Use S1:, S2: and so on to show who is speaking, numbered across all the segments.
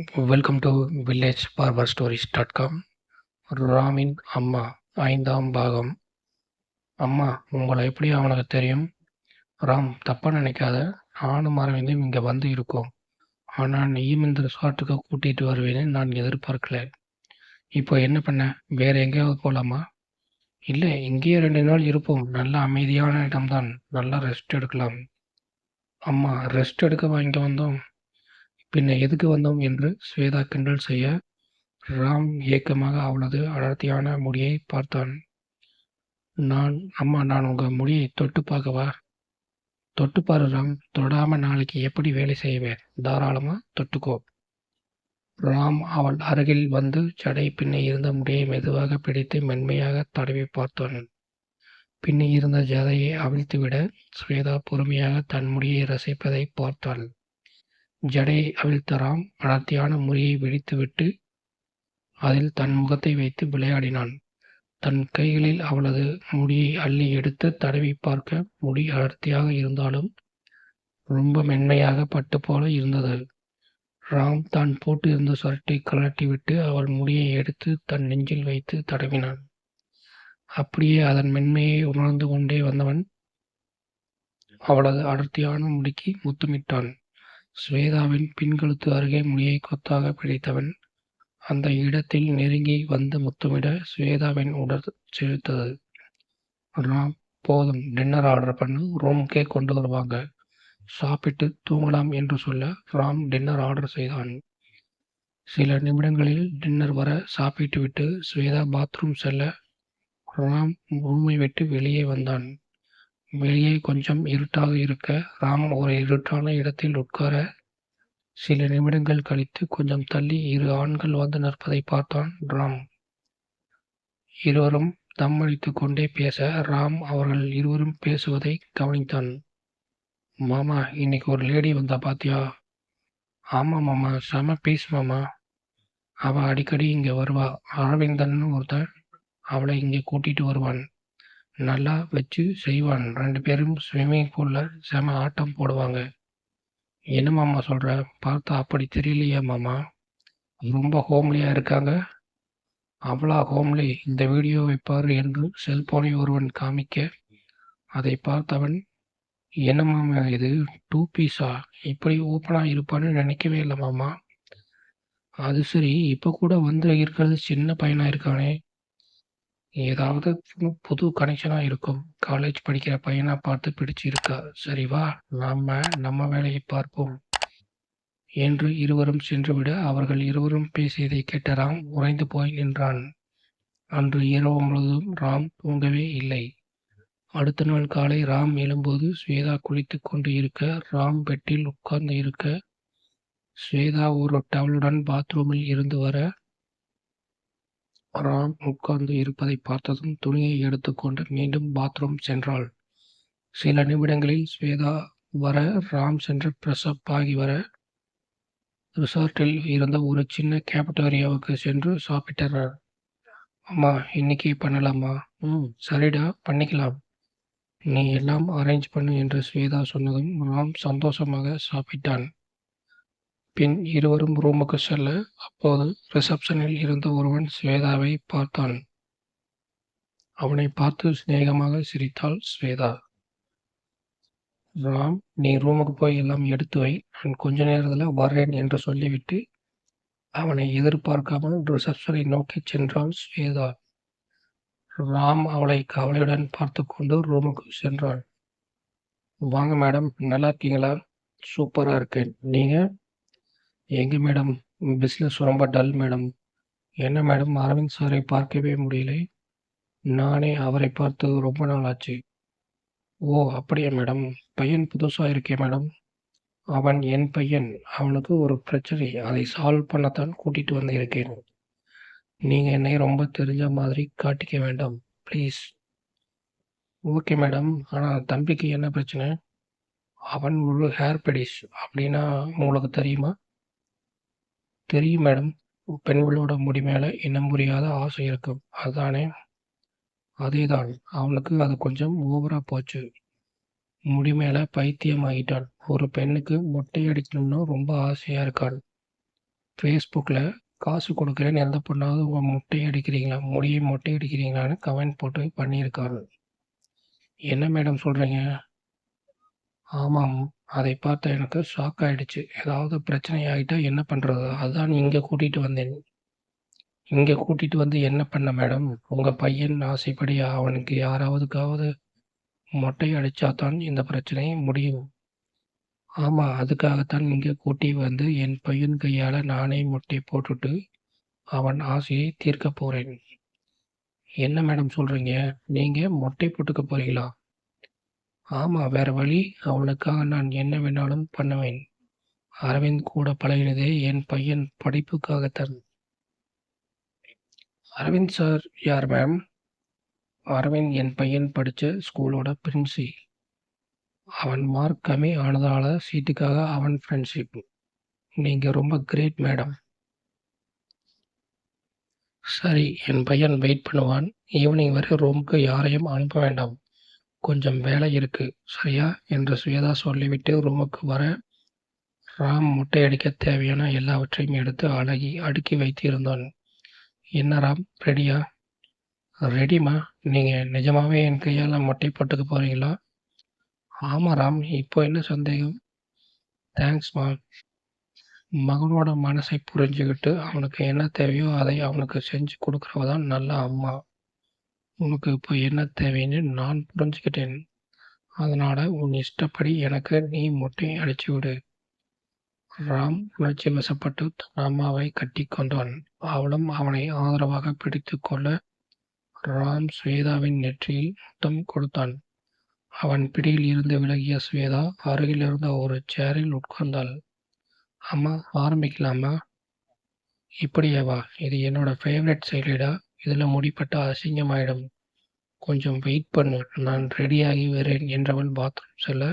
S1: Welcome to village barber stories dot com ராமின் அம்மா ஐந்தாம் பாகம். அம்மா உங்களை எப்படி அவனுக்கு தெரியும்? ராம் தப்பாக நினைக்காத. நானும் அரவிந்தும் இங்கே வந்து இருக்கோம். ஆனால் நீயும் இந்த ரிசார்ட்டுக்கு கூட்டிகிட்டு வருவேன்னு நான் எதிர்பார்க்கல. இப்போ என்ன பண்ண? வேற எங்கேயாவது போகலாமா இல்லை இங்கேயே ரெண்டு நாள் இருப்போம். நல்ல அமைதியான இடம்தான். நல்லா ரெஸ்ட் எடுக்கலாம். அம்மா ரெஸ்ட் எடுக்கவா இங்கே வந்தோம். பின்ன எதுக்கு வந்தோம் என்று ஸ்வேதா கிண்டல் செய்ய ராம் ஏக்கமாக அவளது அடர்த்தியான முடியை பார்த்தான். நான் அம்மா நான் உங்கள் முடியை தொட்டு பார்க்கவா? தொட்டு பாரு ராம் தொடாம நாளைக்கு எப்படி வேலை செய்வேன் தாராளமா தொட்டுக்கோ. ராம் அவள் அருகில் வந்து ஜடை பின்னே இருந்த முடியை மெதுவாக பிடித்து மென்மையாக தடவி பார்த்தான். பின்னே இருந்த ஜதையை அவிழ்த்துவிட ஸ்வேதா பொறுமையாக தன் முடியை ரசிப்பதை பார்த்தாள். ஜடையை அவிழ்த்த ராம் அடர்த்தியான முறியை விழித்துவிட்டு அதில் தன் முகத்தை வைத்து விளையாடினான். தன் கைகளில் அவளது முடியை அள்ளி எடுத்து தடவி பார்க்க முடி அடர்த்தியாக இருந்தாலும் ரொம்ப மென்மையாக பட்டு போல இருந்தது. ராம் தான் போட்டு இருந்த கலட்டிவிட்டு கழட்டிவிட்டு அவள் முடியை எடுத்து தன் நெஞ்சில் வைத்து தடவினான். அப்படியே அதன் மென்மையை உணர்ந்து கொண்டே வந்தவன் அவளது அடர்த்தியான முடிக்கு முத்தமிட்டான். ஸ்வேதாவின் பின்கழுத்து அருகே முடியை கொத்தாக பிடித்தவன். அந்த இடத்தில் நெருங்கி வந்து முத்தமிட ஸ்வேதாவின் உடல் செலுத்தது ராம் போதும் டின்னர் ஆர்டர் பண்ணு ரூமுக்கே கொண்டு வருவாங்க. சாப்பிட்டு தூங்கலாம் என்று சொல்ல ராம் டின்னர் ஆர்டர் செய்தான். சில நிமிடங்களில் டின்னர் வர சாப்பிட்டு விட்டு ஸ்வேதா பாத்ரூம் செல்ல ராம் ரூமை விட்டு வெளியே வந்தான். வெளியே கொஞ்சம் இருட்டாக இருக்க ராம் ஒரு இருட்டான இடத்தில் உட்கார சில நிமிடங்கள் கழித்து கொஞ்சம் தள்ளி இரு ஆண்கள் வந்து நிற்பதை பார்த்தான் ராம். இருவரும் தம் கொண்டே பேச ராம் அவர்கள் இருவரும் பேசுவதை கவனித்தான். மாமா இன்னைக்கு ஒரு லேடி வந்தா பாத்தியா? ஆமா மாமா செம பீஸ் மாமா. அவள் அடிக்கடி இங்கே வருவா. அரவிந்தன் ஒருத்தன் அவளை இங்கே கூட்டிட்டு வருவான். நல்லா வச்சு செய்வான் ரெண்டு பேரும் ஸ்விம்மிங் பூலில் செம ஆட்டம் போடுவாங்க. என்ன மாமா சொல்கிற பார்த்தா அப்படி தெரியலையே மாமா. ரொம்ப ஹோம்லியாக இருக்காங்க. அவ்வளோ ஹோம்லி இந்த வீடியோவை பாரு என்று செல்போனை ஒருவன் காமிக்க அதை பார்த்தவன் என்ன மாமா இது? டூ பீஸா இப்படி ஓப்பனாக இருப்பான்னு நினைக்கவே இல்லை மாமா. அது சரி இப்போ கூட வந்து இருக்கிறது சின்ன பையனாக இருக்கானே. ஏதாவது புது கனெக்ஷனாக இருக்கும். காலேஜ் படிக்கிற பையனாக பார்த்து பிடிச்சிருக்கா. சரி வா நாம நம்ம வேலையை பார்ப்போம். என்று இருவரும் சென்றுவிட அவர்கள் இருவரும் பேசியதை கேட்ட ராம் உறைந்து போய் நின்றான். அன்று இரவு முழுவதும் ராம் தூங்கவே இல்லை. அடுத்த நாள் காலை ராம் எழும்போது ஸ்வேதா குளித்து கொண்டு இருக்க ராம் பெட்டில் உட்கார்ந்து இருக்க ஸ்வேதா ஒரு டவலுடன் பாத்ரூமில் இருந்து வர ராம் உட்கார்ந்து இருப்பதை பார்த்ததும் துணியை எடுத்துக்கொண்டு மீண்டும் பாத்ரூம் சென்றாள். சில நிமிடங்களில் ஸ்வேதா வர ராம் சென்று பிரசப் ஆகி வர ரிசார்ட்டில் இருந்த ஒரு சின்ன கேபிட்டோரியாவுக்கு சென்று சாப்பிட்டார் அம்மா இன்னைக்கு பண்ணலாமா? ம் சரிடா பண்ணிக்கலாம். நீ எல்லாம் அரேஞ்ச் பண்ணு என்று ஸ்வேதா சொன்னதும் ராம் சந்தோஷமாக சாப்பிட்டான். பின் இருவரும் ரூமுக்கு செல்ல அப்போது ரிசப்ஷனில் இருந்த ஒருவன் ஸ்வேதாவை பார்த்தான். அவனை பார்த்து சிநேகமாக சிரித்தாள் ஸ்வேதா. ராம் நீ ரூமுக்கு போய் எல்லாம் எடுத்து வை. நான் கொஞ்ச நேரத்தில் வர்றேன் என்று சொல்லிவிட்டு அவனை எதிர்பார்க்காமல் ரிசப்ஷனை நோக்கி சென்றாள் ஸ்வேதா. ராம் அவளை கவலையுடன் பார்த்து கொண்டு ரூமுக்கு சென்றாள் வாங்க மேடம் நல்லா இருக்கீங்களா? சூப்பராக இருக்கேன். நீங்கள் எங்க மேடம் பிஸ்னஸ் ரொம்ப டல் மேடம் என்ன மேடம் அரவிந்த் சாரை பார்க்கவே முடியலை. நானே அவரை பார்த்து ரொம்ப நாள் ஆச்சு. ஓ அப்படியா மேடம் பையன் புதுசாக இருக்கே மேடம் அவன் என் பையன். அவனுக்கு ஒரு பிரச்சனை. அதை சால்வ் பண்ணத்தான் கூட்டிட்டு வந்து இருக்கேன் நீங்கள் என்னை ரொம்ப தெரிஞ்ச மாதிரி காட்டிக்க வேண்டாம். ப்ளீஸ் ஓகே மேடம் ஆனால் தம்பிக்கு என்ன பிரச்சனை? அவன் ஒரு ஹேர் பெடிஸ் அப்படின்னா உங்களுக்கு தெரியுமா? தெரியும் மேடம் பெண்களோட முடி மேலே இனம் புரியாத ஆசை இருக்கும். அதானே அதேதான். அவனுக்கு அது கொஞ்சம் ஓவராக போச்சு. முடி மேலே பைத்தியம் ஆகிட்டான் ஒரு பெண்ணுக்கு மொட்டை அடிக்கணும்னு ரொம்ப ஆசையாக இருக்காள் ஃபேஸ்புக்கில் காசு கொடுக்குறேன்னு எந்த பொண்ணாவது உங்கள் மொட்டை அடிக்கிறீங்களா? முடியை மொட்டை அடிக்கிறீங்களான்னு கமெண்ட் போட்டு பண்ணியிருக்காள் என்ன மேடம் சொல்கிறீங்க ஆமாம். அதை பார்த்த எனக்கு ஷாக் ஆயிடுச்சு. ஏதாவது பிரச்சனை ஆகிட்டா என்ன பண்ணுறது அதான் இங்கே கூட்டிகிட்டு வந்தேன். இங்கே கூட்டிகிட்டு வந்து என்ன பண்ண மேடம்? உங்கள் பையன் ஆசைப்படி அவனுக்கு யாராவதுக்காவது மொட்டை அடித்தா தான் இந்த பிரச்சனை முடியும். ஆமாம் அதுக்காகத்தான் இங்கே கூட்டி வந்து என் பையன் கையால் நானே மொட்டை போட்டுட்டு அவன் ஆசையை தீர்க்க போகிறேன் என்ன மேடம் சொல்கிறீங்க நீங்கள் மொட்டை போட்டுக்க போகிறீங்களா ஆமாம் வேற வழி அவனுக்காக நான் என்ன வேணாலும் பண்ணுவேன். அரவிந்த் கூட பழகினதே என் பையன் படிப்புக்காகத்தான் அரவிந்த் சார் யார் மேம் அரவிந்த் என் பையன் படித்த ஸ்கூலோட பிரின்சி அவன் மார்க் கம்மி ஆனதால சீட்டுக்காக அவன் ஃப்ரெண்ட்ஷிப் நீங்கள் ரொம்ப கிரேட் மேடம் சரி என் பையன் வெயிட் பண்ணுவான். ஈவினிங் வரை ரூமுக்கு யாரையும் அனுப்ப வேண்டாம். கொஞ்சம் வேலை இருக்கு சரியா? என்று சுவேதா சொல்லிவிட்டு ரூமுக்கு வர ராம் முட்டை அடிக்க தேவையான எல்லாவற்றையும் எடுத்து அழகி அடுக்கி வைத்து இருந்தான் என்ன ராம் ரெடியா? ரெடிமா நீங்கள் நிஜமாவே என் கையால் மொட்டை போட்டுக்க போகிறீங்களா ஆமாம் ராம் இப்போ என்ன சந்தேகம்? தேங்க்ஸ்மா மகனோட மனசை புரிஞ்சுக்கிட்டு அவனுக்கு என்ன தேவையோ அதை அவனுக்கு செஞ்சு கொடுக்குறவ தான் நல்ல அம்மா. உனக்கு இப்போ என்ன தேவைன்னு நான் புரிஞ்சுக்கிட்டேன். அதனால் உன் இஷ்டப்படி எனக்கு நீ மொட்டை அடிச்சு விடு. ராம் உணர்ச்சி வசப்பட்டு ராமாவை கட்டி கொண்டான். அவளும் அவனை ஆதரவாக பிடித்து கொள்ள ராம் ஸ்வேதாவின் நெற்றியில் முத்தம் கொடுத்தான். அவன் பிடியில் இருந்து விலகிய ஸ்வேதா அருகில் இருந்த ஒரு சேரில் உட்கார்ந்தாள். அம்மா ஆரம்பிக்கலாமா? இப்படியேவா இது என்னோட ஃபேவரட் செயலிடா இதில் முடிப்பட்ட அசிங்கமாயிடும். கொஞ்சம் வெயிட் பண்ணு. நான் ரெடியாகி வரேன் என்றவள் பாத்ரூம் செல்ல.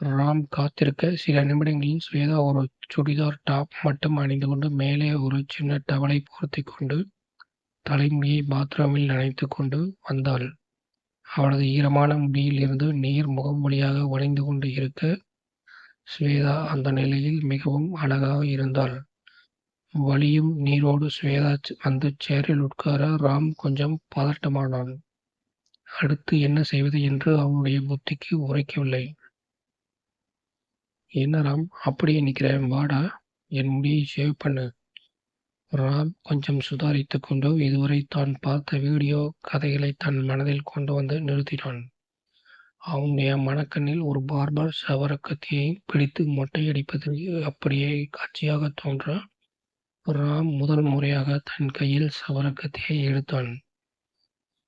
S1: ராம் காத்திருக்க. சில நிமிடங்களில் ஸ்வேதா ஒரு சுடிதார் டாப் மட்டும் அணிந்து கொண்டு மேலே ஒரு சின்ன டவலை போர்த்தி கொண்டு தலைமுடியை பாத்ரூமில் நனைத்து கொண்டு வந்தாள். அவளது ஈரமான முடியில் இருந்து நீர் முகம் வழியாக வழிந்து கொண்டு இருக்க. ஸ்வேதா அந்த நிலையில் மிகவும் அழகாக இருந்தாள். வழியும் நீரோடு ஸ்வேதா வந்து சேரில் உட்கார ராம் கொஞ்சம் பதட்டமானான். அடுத்து என்ன செய்வது என்று அவனுடைய புத்திக்கு உரைக்கவில்லை. என்ன ராம் அப்படியே நிற்கிறேன் வாடா என் முடியை ஷேவ் பண்ணு. ராம் கொஞ்சம் சுதாரித்து கொண்டு இதுவரை தான் பார்த்த வீடியோ கதைகளை தன் மனதில் கொண்டு வந்து நிறுத்தினான். அவனுடைய மனக்கண்ணில் ஒரு பார்பர் சவரக்கத்தியை பிடித்து மொட்டையடிப்பது அப்படியே காட்சியாக தோன்ற ராம் முதல் முறையாக தன் கையில் சவரக்கத்தியை எடுத்தான்.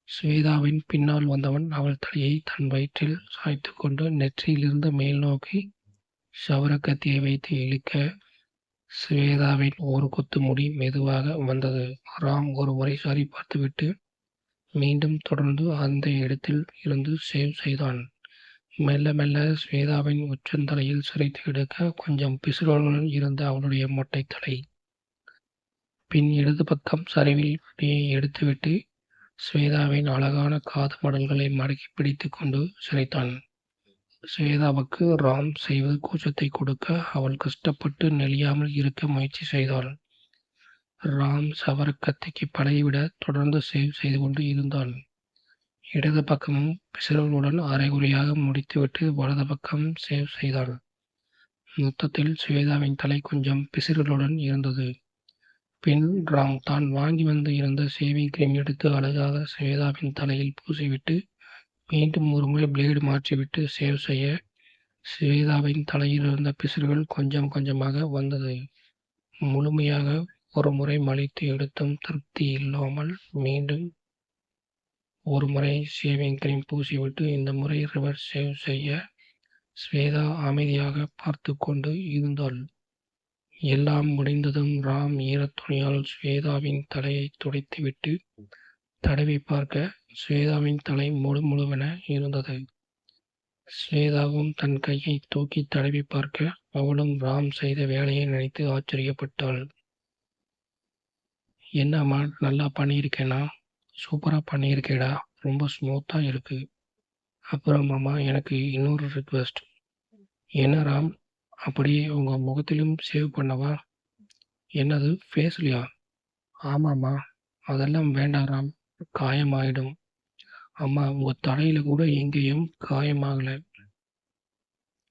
S1: ஸ்வேதாவின் பின்னால் வந்தவன் அவள் தலையை தன் வயிற்றில் சாய்த்து கொண்டு நெற்றியிலிருந்து மேல் நோக்கி சவரக்கத்தியை வைத்து இழுக்க ஸ்வேதாவின் ஒரு கொத்து முடி மெதுவாக வந்தது. ராம் ஒரு முறை சரி பார்த்துவிட்டு மீண்டும் தொடர்ந்து அந்த இடத்தில் இருந்து சேவ் செய்தான். மெல்ல மெல்ல ஸ்வேதாவின் உச்சந்தலையில் சிரைத்து எடுக்க கொஞ்சம் பிசுறுடன் இருந்த அவளுடைய மொட்டை தலை பின் இடது பக்கம் சரிவில் முடியை எடுத்துவிட்டு ஸ்வேதாவின் அழகான காது மடல்களை மடக்கி பிடித்து கொண்டு சிரைத்தான். ஸ்வேதாவுக்கு ராம் செய்வது கூச்சத்தை கொடுக்க அவள் கஷ்டப்பட்டு நெளியாமல் இருக்க முயற்சி செய்தாள். ராம் சவரக்கத்திக்கு படைவிட தொடர்ந்து சேவ் செய்து கொண்டு இருந்தான். இடது பக்கமும் பிசுறுகளுடன் அரைகுறையாக முடித்துவிட்டு வலது பக்கம் சேவ் செய்தாள் மொத்தத்தில் ஸ்வேதாவின் தலை கொஞ்சம் பிசிறுகளுடன் இருந்தது. பின் ராம் தான் வாங்கி வந்து இருந்த சேவிங் கிரீம் எடுத்து அழகாக ஸ்வேதாவின் தலையில் பூசிவிட்டு மீண்டும் ஒரு முறை பிளேடு மாற்றிவிட்டு சேவ் செய்ய ஸ்வேதாவின் தலையில் இருந்த பிசுறுகள் கொஞ்சம் கொஞ்சமாக வந்தது. முழுமையாக ஒரு முறை மலித்து எடுத்தும் திருப்தி இல்லாமல் மீண்டும் ஒரு முறை ஷேவிங் கிரீம் பூசிவிட்டு இந்த முறை ரிவர்ஸ் சேவ் செய்ய ஸ்வேதா அமைதியாக பார்த்து கொண்டு இருந்தாள். எல்லாம் முடிந்ததும் ராம் ஈரத்துணியால் ஸ்வேதாவின் தலையை துடைத்துவிட்டு தடவி பார்க்க ஸ்வேதாவின் தலை முழு முழுவென இருந்தது. ஸ்வேதாவும் தன் கையை தூக்கி தடவி பார்க்க அவளும் ராம் செய்த வேலையை நினைத்து ஆச்சரியப்பட்டாள். என்னம்மா நல்லா பண்ணியிருக்கேனா? சூப்பராக பண்ணியிருக்கேடா ரொம்ப ஸ்மூத்தாக இருக்கு. அப்புறம் மாமா எனக்கு இன்னொரு ரிக்வெஸ்ட் என்ன ராம்? அப்படியே உங்கள் முகத்திலும் சேவ் பண்ணவா? என்னது? ஃபேஸ்லையா ஆமாம்மா. அதெல்லாம் வேண்டாம் ராம். காயமாயிடும். அம்மா உங்க தலையில கூட எங்கேயும் காயமாகல.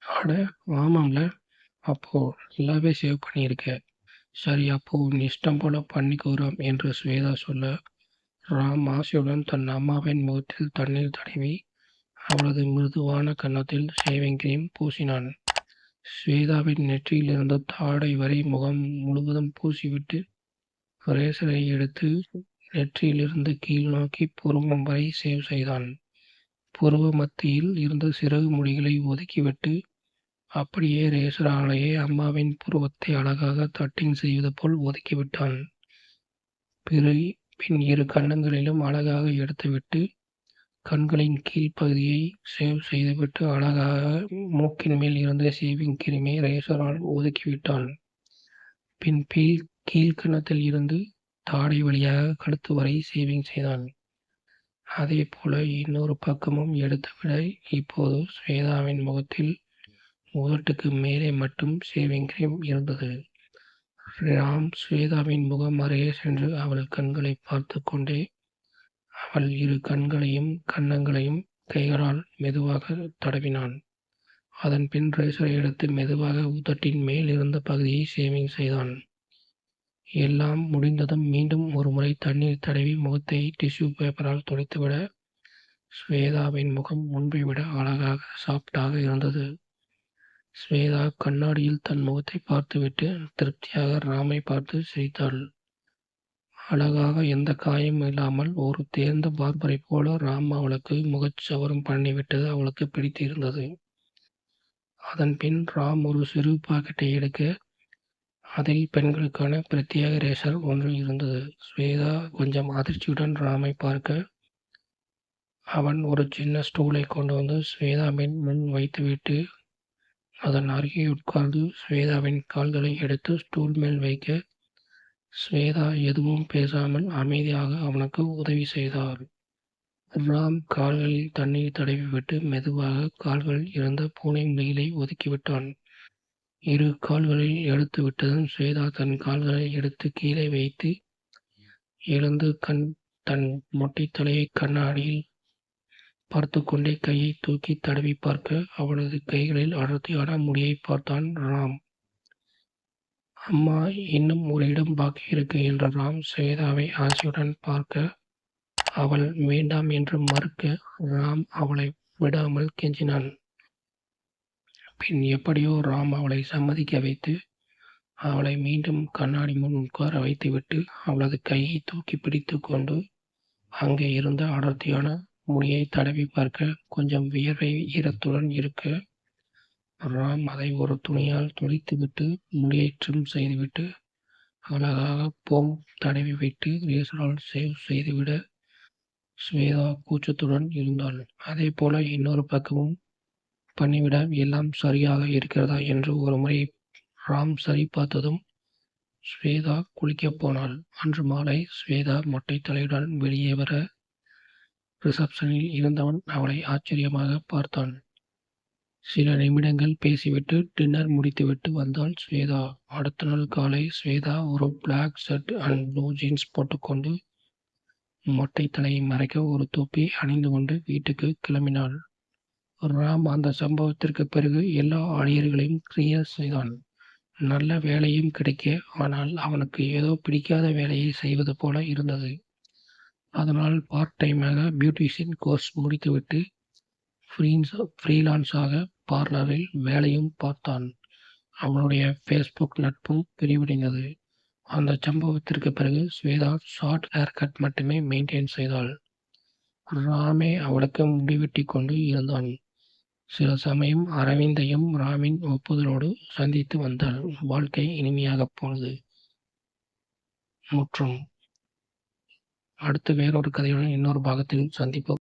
S1: அட ஆமாம்ல. அப்போ நல்லாவே சேவ் பண்ணியிருக்க. சரி அப்போ உன் இஷ்டம் போல பண்ணிக்கோராம் என்று ஸ்வேதா சொல்ல. ராம் ஆசையுடன் தன் அம்மாவின் முகத்தில் தண்ணீர் தடவி அவளது மிருதுவான கன்னத்தில் ஷேவிங் கிரீம் பூசினான். ஸ்வேதாவின் நெற்றியிலிருந்து தாடை வரை முகம் முழுவதும் பூசிவிட்டு ரேசரை எடுத்து நெற்றியிலிருந்து கீழ் நோக்கி புருவம் வரை சேவ் செய்தான். புருவ மத்தியில் இருந்த சிறகு முடிகளை ஒதுக்கிவிட்டு அப்படியே ரேசராலேயே அம்மாவின் புருவத்தை அழகாக தட்டிங் செய்வது போல் ஒதுக்கிவிட்டான். பிறகு பின் இரு கன்னங்களிலும் அழகாக எடுத்துவிட்டு கண்களின் கீழ்ப்பகுதியை சேவ் செய்துவிட்டு அழகாக மூக்கின் மேல் இருந்த ஷேவிங் கிரீமை ரேசரால் ஒதுக்கிவிட்டான் பின் பீல் கீழ்கணத்தில் இருந்து தாடை வழியாக கழுத்து வரை ஷேவிங் செய்தான் அதே போல இன்னொரு பக்கமும் எடுத்துவிட இப்போது ஸ்வேதாவின் முகத்தில் உதட்டுக்கு மேலே மட்டும் ஷேவிங் கிரீம் இருந்தது. ராம் ஸ்வேதாவின் முகம் அருகே சென்று அவள் கண்களை பார்த்து கொண்டே அவள் இரு கண்களையும் கன்னங்களையும் கைகளால் மெதுவாக தடவினான். அதன் பின் ரேசரை எடுத்து மெதுவாக உதட்டின் மேல் இருந்த பகுதியை ஷேவிங் செய்தான். எல்லாம் முடிந்ததும் மீண்டும் ஒரு முறை தண்ணீர் தடவி முகத்தை டிஷ்யூ பேப்பரால் துடைத்துவிட ஸ்வேதாவின் முகம் முன்பை விட அழகாக சாஃப்டாக இருந்தது. ஸ்வேதா கண்ணாடியில் தன் முகத்தை பார்த்துவிட்டு திருப்தியாக ராமை பார்த்து சிரித்தாள். அழகாக எந்த காயமும் இல்லாமல் ஒரு தேர்ந்த பார்பரை போல ராம் அவளுக்கு முகச்சவரம் பண்ணிவிட்டது அவளுக்கு பிடித்திருந்தது. அதன் பின் ராம் ஒரு சிறு பாக்கெட்டை எடுக்க அதில் பெண்களுக்கான பிரத்யேக ரேசர் ஒன்று இருந்தது. ஸ்வேதா கொஞ்சம் அதிர்ச்சியுடன் ராமை பார்க்க அவன் ஒரு சின்ன ஸ்டூலை கொண்டு வந்து ஸ்வேதாவின் முன் வைத்துவிட்டு அதன் அருகே உட்கார்ந்து ஸ்வேதாவின் கால்களை எடுத்து ஸ்டூல் மேல் வைக்க ஸ்வேதா எதுவும் பேசாமல் அமைதியாக அவனுக்கு உதவி செய்தார். ராம் கால்களில் தண்ணீர் தடவிவிட்டு மெதுவாக கால்கள் இருந்த பூனை முலைகளை ஒதுக்கிவிட்டான். இரு கால்களில் எடுத்து விட்டதும் ஸ்வேதா தன் கால்களை எடுத்து கீழே வைத்து எழுந்து கண் தன் மொட்டை தலையை கண்ணாடியில் பார்த்து கொண்டே கையை தூக்கி தடவி பார்க்க அவளது கைகளில் அடர்த்தியான முடியை பார்த்தான் ராம். அம்மா இன்னும் ஒரு இடம் பாக்கி இருக்கு என்ற ராம் ஸ்வேதாவை ஆசையுடன் பார்க்க அவள் வேண்டாம் என்று மறுக்க ராம் அவளை விடாமல் கெஞ்சினான். பின் எப்படியோ ராம் அவளை சம்மதிக்க வைத்து அவளை மீண்டும் கண்ணாடி முன் உட்கார வைத்துவிட்டு அவளது கையை தூக்கி பிடித்து கொண்டு அங்கே இருந்த அடர்த்தியான முடியை தடவி பார்க்க கொஞ்சம் வியர்வை ஈரத்துடன் இருக்க ராம் அதை ஒரு துணியால் துடைத்துவிட்டு முடியை ட்ரிம் செய்துவிட்டு அழகாக போம் தடவி வைத்து ரேசனால் சேவ் செய்துவிட ஸ்வேதா கூச்சத்துடன் இருந்தாள். அதே போல இன்னொரு பக்கமும் பண்ணிவிட எல்லாம் சரியாக இருக்கிறதா என்று ஒரு முறை ராம் சரி பார்த்ததும் ஸ்வேதா குளிக்கப் போனாள். அன்று மாலை ஸ்வேதா மொட்டை தலையுடன் வெளியே வர ரிசப்ஷனில் இருந்தவன் அவளை ஆச்சரியமாக பார்த்தான். சில நிமிடங்கள் பேசிவிட்டு டின்னர் முடித்துவிட்டு வந்தாள் ஸ்வேதா. அடுத்த நாள் காலை ஸ்வேதா ஒரு black shirt and blue jeans போட்டுக்கொண்டு மொட்டை தலையை மறைக்க ஒரு தொப்பி அணிந்து கொண்டு வீட்டுக்கு கிளம்பினாள். ராம் அந்த சம்பவத்திற்கு பிறகு எல்லா ஆணையர்களையும் கிளியர் செய்தான். நல்ல வேலையும் கிடைக்க ஆனால் அவனுக்கு ஏதோ பிடிக்காத வேலையை செய்வது போல இருந்தது. அதனால் பார்ட் டைமாக பியூட்டிஷியன் கோர்ஸ் முடித்துவிட்டு ஃப்ரீன்ஸ் ஃப்ரீலான்ஸாக பார்லரில் வேலையும் பார்த்தான். அவனுடைய ஃபேஸ்புக் நட்பும் பிரிவடைந்தது. அந்த சம்பவத்திற்கு பிறகு ஸ்வேதா ஷார்ட் ஹேர் கட் மட்டுமே மெயின்டைன் செய்தாள். ராமே அவளுக்கு முடிவெட்டி கொண்டு இருந்தான். சில சமயம் அரவிந்தையும் ராமின் ஒப்புதலோடு சந்தித்து வந்தாள். வாழ்க்கை இனிமையாக போனது. முற்றும் அடுத்து வேறொரு கதையுடன் இன்னொரு பாகத்தில் சந்திப்போம்.